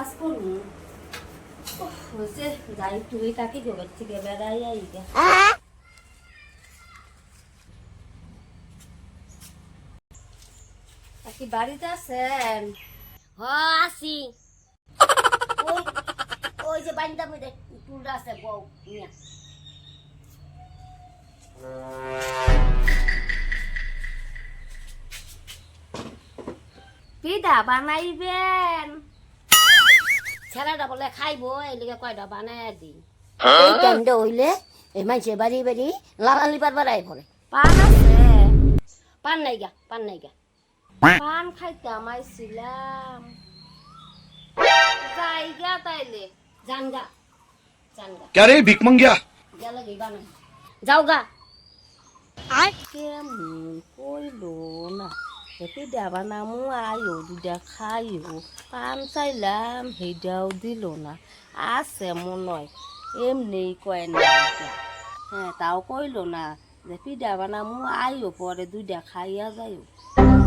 কাজ করব। হয়েছে যাই তুই কাকি গোবের থেকে বেড়াই আই গা কাকি বাড়িতে আছেন? হ আসি ওই যে বান্দা মধ্যে টুলটা আছে বউ নিয়া। পিঠা বানাইবেন? ছেলেটা বলে খাইবো এই লিগে কয়টা বানায় দিই এই টাইমটা হইলে এই মাইছে বাড়ি বাড়ি লালালি পার বাড়াই পড়ে পান আছে? পান নাই গা পান নাই গা। পান খাইতে আমাইছিলাম। যাই তাইলে। জান গা জান গা কে রে ভিকমং গেলে গিবা না যাও গা। আই কেমন কইলো না। পিঠা বানামু আয়ো দুটা খাইও পান চাইলাম সেইটাও দিল না আছে মনে এমনি কয় না। হ্যাঁ তাও কইলো না যে পিঠা বানামু আইও পরে দুইটা খাইয়া যাইও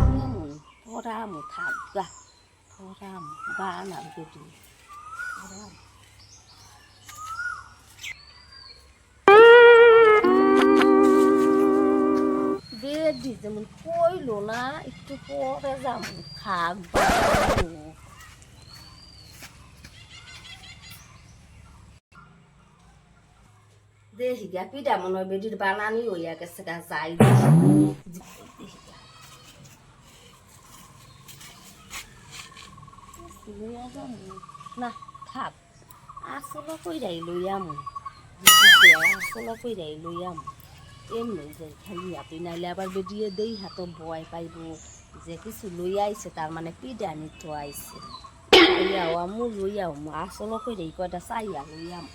কেমন পরামু থাকবা পরামু বানাম যদি বেডি কইলো না একটু পরে যাব। থাকবা দেখি গা পিঠা মনে হয় বেডির বানানি হইয়া গেছে গা, যাই। না, থাক। আসলে কইরাই লইয়ামু। আসলে কইরাই লইয়ামু। এমনি যে খালি আপনি নাইলে আবার বেরিয়ে দেই হাত ভয় পাইব যে কিছু লই আইছে তার মানে পিডা নিত আইছে লইয়াও আমু লইয়াও আসল কইরে কয়টা চাইয়া লইয়াম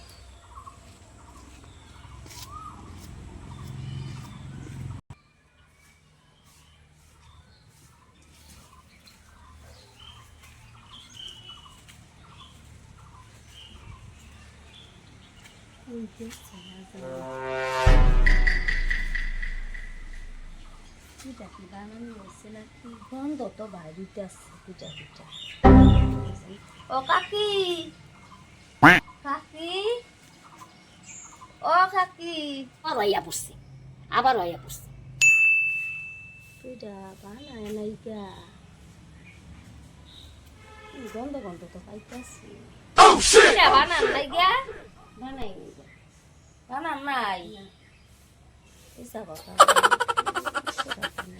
পিঠা কি বানানো হয়েছে নাকি? গন্ধ তো বাইরিতে আসছে পিঠা পিঠা ও কাকি! কাকি! ও কাকি! আবার হইয়া পড়ছে আবার হইয়া পড়ছে। পিঠা বানায় নাই গা গন্ধ গন্ধ তো পাইতাছি। পিঠা বানান নাই গা বানাই বানান নাই? ইসা কথা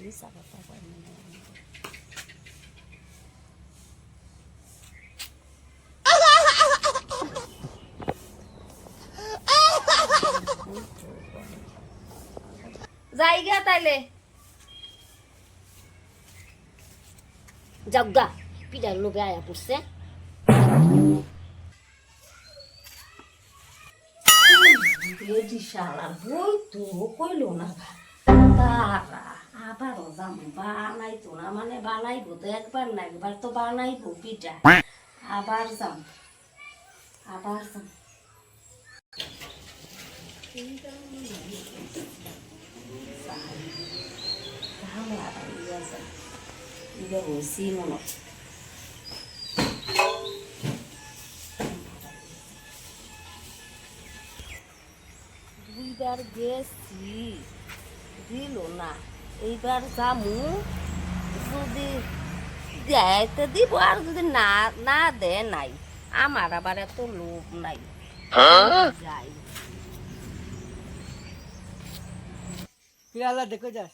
ইসা কথা কয় না। জায়গা তাইলে যাও গা পিঠার লোকে আয়া পড়ছে বেডি শালা বই তো কইলো না তারা আবারও যাম বানাইতো না মানে বানাইবো তো একবার না একবার তো বানাইবো পিঠা। আবার যাম আবার যাম। ইয়া ইয়া মনে। দুইবার গেছি দিল না। এইবার যামু। যদি দেয় তো দিব আর যদি না না দেয় নাই আমার আবার এত লোভ নাই। যাই। পেয়ালা দেখে যাস।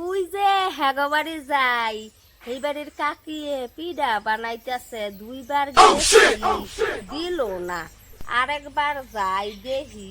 ওই যে হেগবাড়ি যাই এই বাড়ির কাকিয়ে পিঠা বানাইতেছে দুইবার গেছি দিল না। আরেকবার যাই দেখি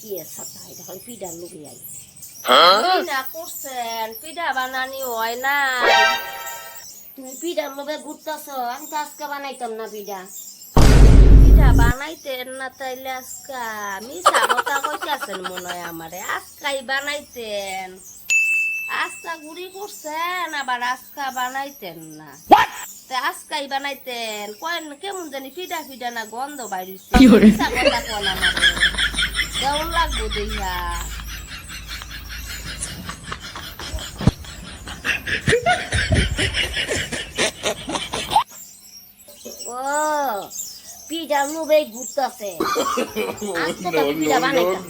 কি সাথা এটা খালি পিঠার লোকে আই পিঠা করছেন পিঠা বানানি হয় না তুমি পিঠার লোকে ঘুরতেছ আমি তো আজকে বানাইতাম না পিঠা পিঠা বানাইতেন না তাইলে আজকা মিশা কথা কইতাছেন মনে হয় আমারে। আজকাই বানাইতেন। আজকা গুড়ি করছেন আবার আজকা বানাইতেন না। আজকাই বানাইতেন। কেমন জানি ফিডা ফিডা না গন্ধ বাইরিছে। দেউন লাগবো দেইয়া ও পিঠা লোভে ঘুরতেছে আজকে তো পিঠা বানাইতাম